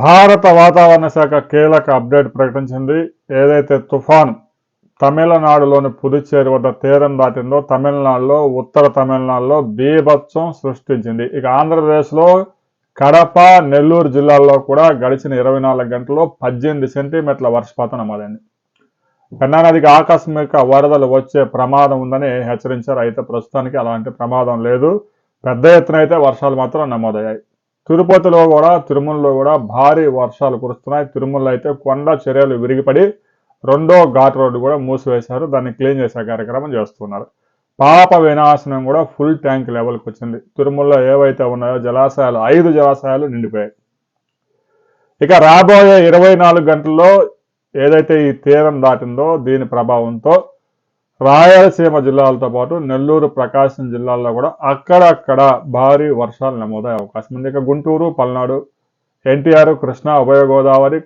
భారత వాతావరణ శాఖ కీలక అప్డేట్ ప్రకటించింది. ఏదైతే తుఫాన్ తమిళనాడులోని పుదుచ్చేరి వద్ద తీరం దాటిందో తమిళనాడులో ఉత్తర తమిళనాడులో బీభత్సం సృష్టించింది. ఇక ఆంధ్రప్రదేశ్లో కడప నెల్లూరు జిల్లాల్లో కూడా గడిచిన ఇరవై నాలుగు గంటల్లో పద్దెనిమిది సెంటీమీటర్ల వర్షపాతం నమోదైంది. పెన్నా నదికి ఆకస్మిక వరదలు వచ్చే ప్రమాదం ఉందని హెచ్చరించారు. అయితే ప్రస్తుతానికి అలాంటి ప్రమాదం లేదు. పెద్ద ఎత్తున అయితే వర్షాలు మాత్రం నమోదయ్యాయి. తిరుపతిలో కూడా తిరుమలలో కూడా భారీ వర్షాలు కురుస్తున్నాయి. తిరుమలలో అయితే కొండ చర్యలు విరిగిపడి రెండో ఘాట్ రోడ్డు కూడా మూసివేశారు. దాన్ని క్లీన్ చేసే కార్యక్రమం చేస్తున్నారు. పాప వినాశనం కూడా ఫుల్ ట్యాంక్ లెవెల్కి వచ్చింది. తిరుమలలో ఏవైతే ఉన్నాయో జలాశయాలు ఐదు జలాశయాలు నిండిపోయాయి. ఇక రాబోయే ఇరవై నాలుగు గంటల్లో ఏదైతే ఈ తీరం దాటిందో దీని ప్రభావంతో రాయలసీమ జిల్లాలతో పాటు నెల్లూరు ప్రకాశం జిల్లాల్లో కూడా అక్కడక్కడ భారీ వర్షాలు నమోదయ్యే అవకాశం ఉంది. ఇక గుంటూరు పల్నాడు ఎన్టీఆర్ కృష్ణా ఉభయ గోదావరి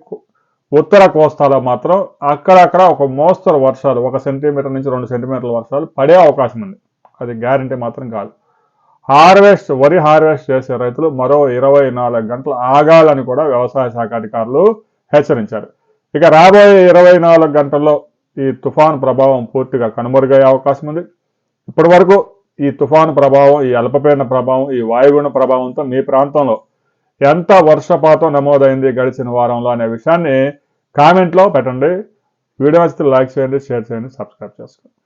ఉత్తర కోస్తాలో మాత్రం అక్కడక్కడ ఒక మోస్తరు వర్షాలు ఒక సెంటీమీటర్ నుంచి రెండు సెంటీమీటర్ల వర్షాలు పడే అవకాశం ఉంది. అది గ్యారంటీ మాత్రం కాదు. హార్వెస్ట్ వరి హార్వెస్ట్ చేసే రైతులు మరో ఇరవై నాలుగు గంటలు ఆగాలని కూడా వ్యవసాయ శాఖ అధికారులు హెచ్చరించారు. ఇక రాబోయే ఇరవై నాలుగు గంటల్లో ఈ తుఫాను ప్రభావం పూర్తిగా కనుమరుగయ్యే అవకాశం ఉంది. ఇప్పటి వరకు ఈ తుఫాను ప్రభావం ఈ అల్పపీడన ప్రభావం ఈ వాయుగుణ ప్రభావంతో మీ ప్రాంతంలో ఎంత వర్షపాతం నమోదైంది గడిచిన వారంలో అనే విషయాన్ని కామెంట్లో పెట్టండి. వీడియో నచ్చితే లైక్ చేయండి షేర్ చేయండి సబ్స్క్రైబ్ చేసుకోండి.